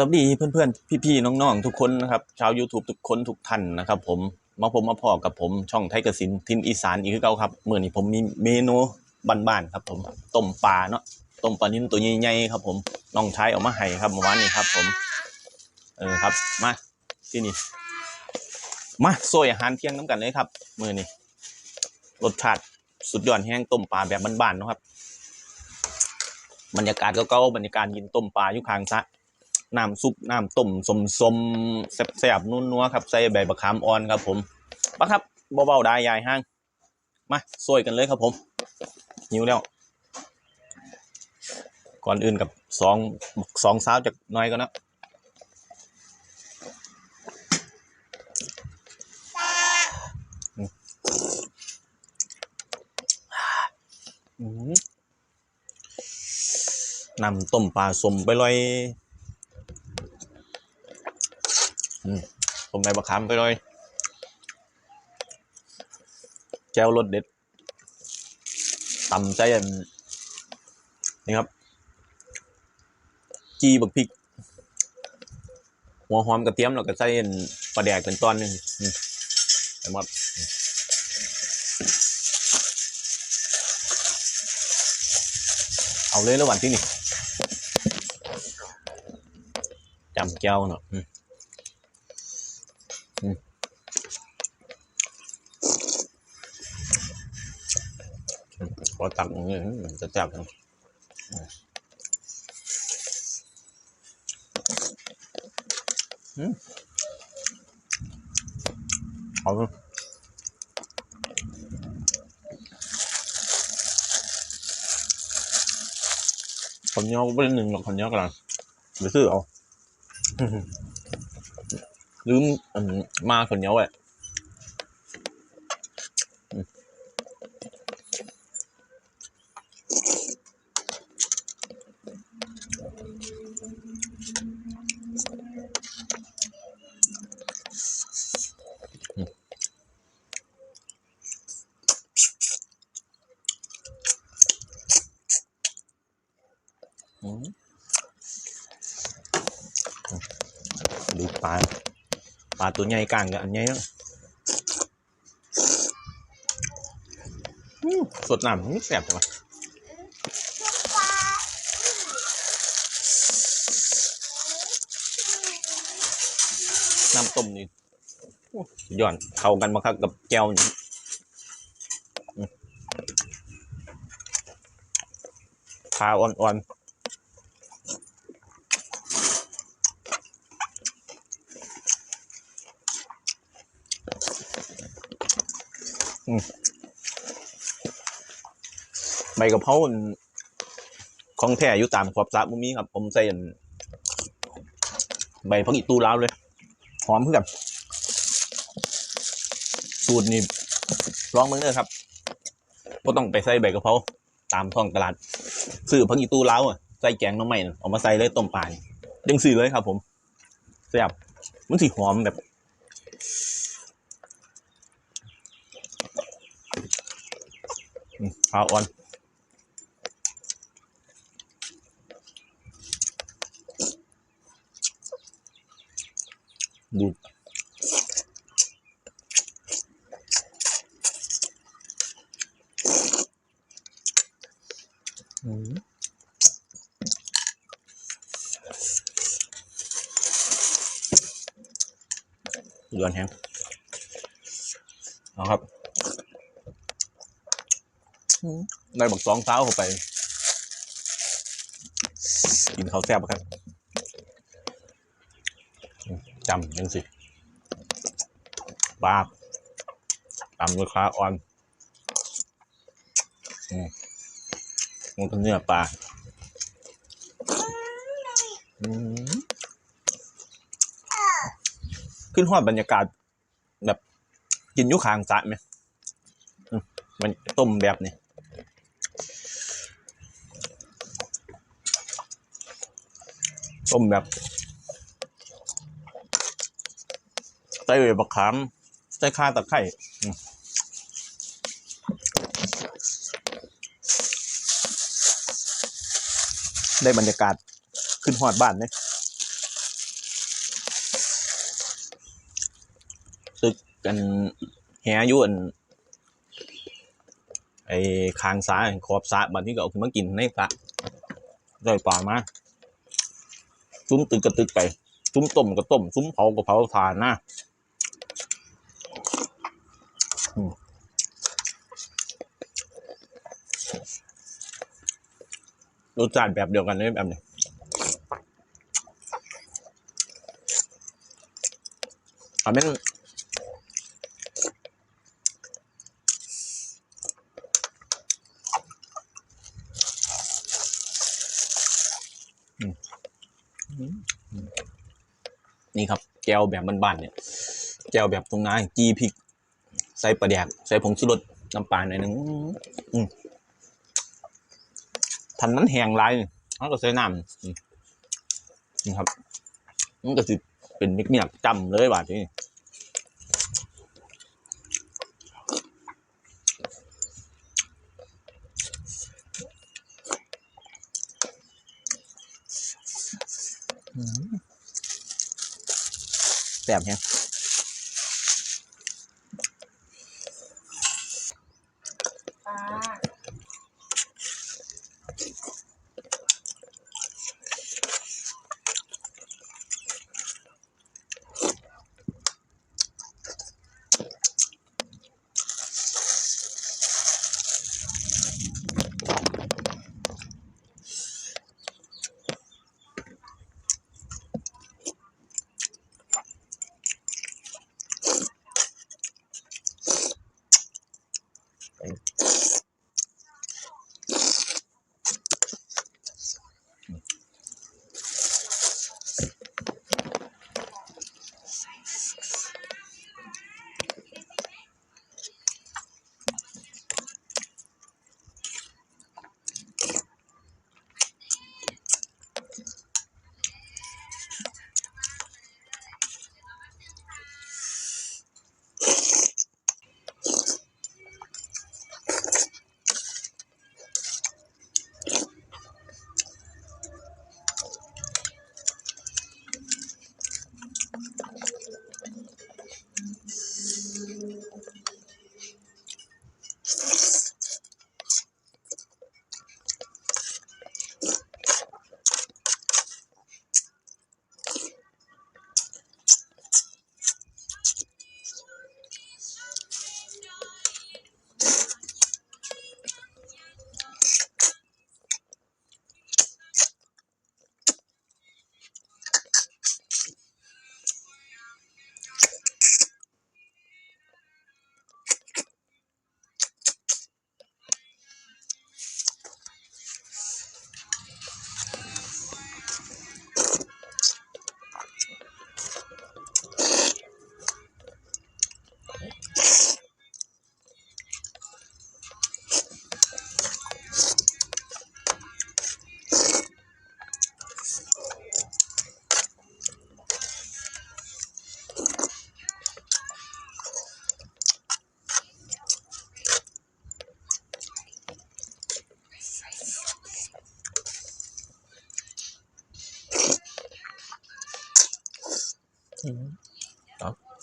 สวัสดีเพื่อนๆ พี่ๆ น้องๆ ทุกคนนะครับ ชาว YouTube ทุกคนทุกท่านนะครับผม มาผมมาพอกับผมช่องไทยกสินทินอีสานอีกคือเก่าครับเมื่อนี้ผมมีเมนูบ้านๆครับผมต้มปลาเนาะต้มปลานิ่มตัวใหญ่ๆครับผมน้องชายเอามาให้ครับเมื่อวานนี้ครับ ผม เออครับมาที่นี่มาโซยอาหารเที่ยงน้ำกันเลยครับมื่อนี้รสชาติสุดยอดแห้งต้มปลาแบบบ้านๆนะครับ บรรยากาศก็เก่าๆบรรยากาศกินต้มปลาอยู่ข้างสระ น้ำซุปน้ำต้มสมสมแซ่บๆนัวครับใส่ใบบักขามอ่อนครับผมปะครับเบาๆได้ยายห้างมาซวยกันเลยครับผมหิวแล้ว ก่อนอื่นกับสองสองสาวจากน้อยก็นนะอืมนำต้มปลาสมไปลอย ผมใบบักขามไปเลยแก้วรสเด็ดตำใจอันนี่ครับ จีบักพริก หัวหอมกระเทียมแล้วก็ใส่อันปลาแดกเป็นตอนนึงอืมไปหมดเอาเลยแล้ววันที่นี่จำแก้วเนาะอืม ขอตักอย่างนี้มันจะจับอืมเอาเลยคนเหนี้ยวไม่ได้หนึ่งหรอกคนเหนี้ยวกันหรือซื้อเอา ลืมอันมาคนเหนี้ยวไว้อืมดู ปลาปลาตัวใหญ่กลางกับอันใหญ่เนอะอืมสดน้ำนี่แสบจังวะน้ำต้มนี่โอ้อดเข้ากันมาครับกับแก้วนี่อืมปลาอ่อนๆ ใบกะเพราของแท้อยู่ตามขอบสระมุมีครับ ผมใส่อันใบพักอีตูล้าวเลย หอมเพื่อกันสูตรนี่ลองมือเด้อครับก็ต้องไปใส่ใบกะเพราตามท้องตลาดซื้อพักอีตูล้าวอะใส่แกงน้ำใหม่เอามาใส่เลยต้มปลานยังซื้อเลยครับ ผมแซ่บมันสีหอมแบบ อืม ข้าวอ่อนดูดอืมเดือนแห้งเอาครับ ได้บักสองเท้าเข้าไป กินข้าวแซ่บครับจำยังสิบาบตำด้วยขาอ่อนอืมมันก็เนื้อปลาขึ้นหอดบรรยากาศแบบกินยุคางสะไหมมมันต้มแบบนี้ ต้มแบบไส้บักขามไส้ข้าตะไข่ได้บรรยากาศขึ้นหอดบ้านเลยตึกกันแหยุ่นไอ้คางสาขอบสาบัดนที่เก่เอาขึ้นมากินในสระได้ปลามา ซุ้มตึกก็ตึกไปซุ้มต้มก็ต้มซุ้มเผาก็เผาทานนะรสชาติแบบเดียวกันเลยแบบนี้ทำให้ นี่ครับแก้วแบบบ้านๆเนี่ยแก้วแบบตรงน้าจีพริก ใส่ปลาแดกใส่ผงชูรสน้ำปลาหน่อยนึงทันนั้นแห้งไรเขาก็ใส่น้ำนี่ครับ มันก็สิเป็นมิกเมียกจำเลยบาดนี้ แสบเนี่ย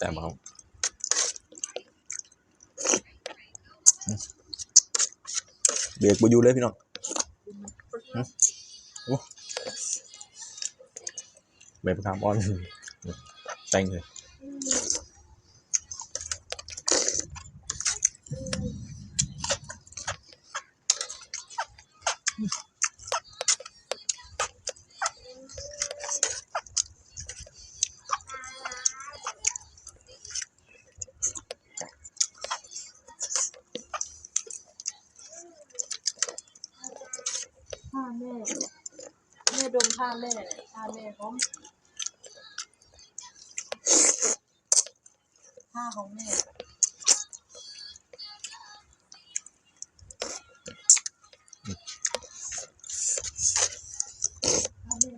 แต่เมาเบรกบอยู่เลยพี่น้องอืมโอ้ใบประคามอ้อนแต่งเลย ผ้าแม่ แม่าแม่ท่าแม่พร้อมท่าของแม่ผ้าแม่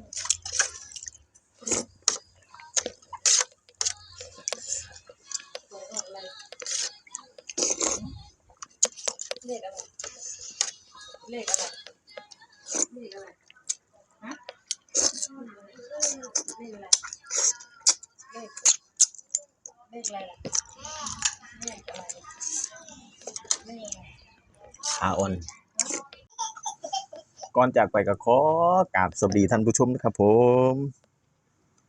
สวยออกอะไรเลขอะไร เลขอะไร เลขอะไร ฮะ เลขอะไรเลขเลขอะไรล่ะเลขอะไรเลขอะไรอาออน ก่อนจากไปก็ขอกราบสวัสดีท่านผู้ชมนะครับผม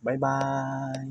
บ๊ายบาย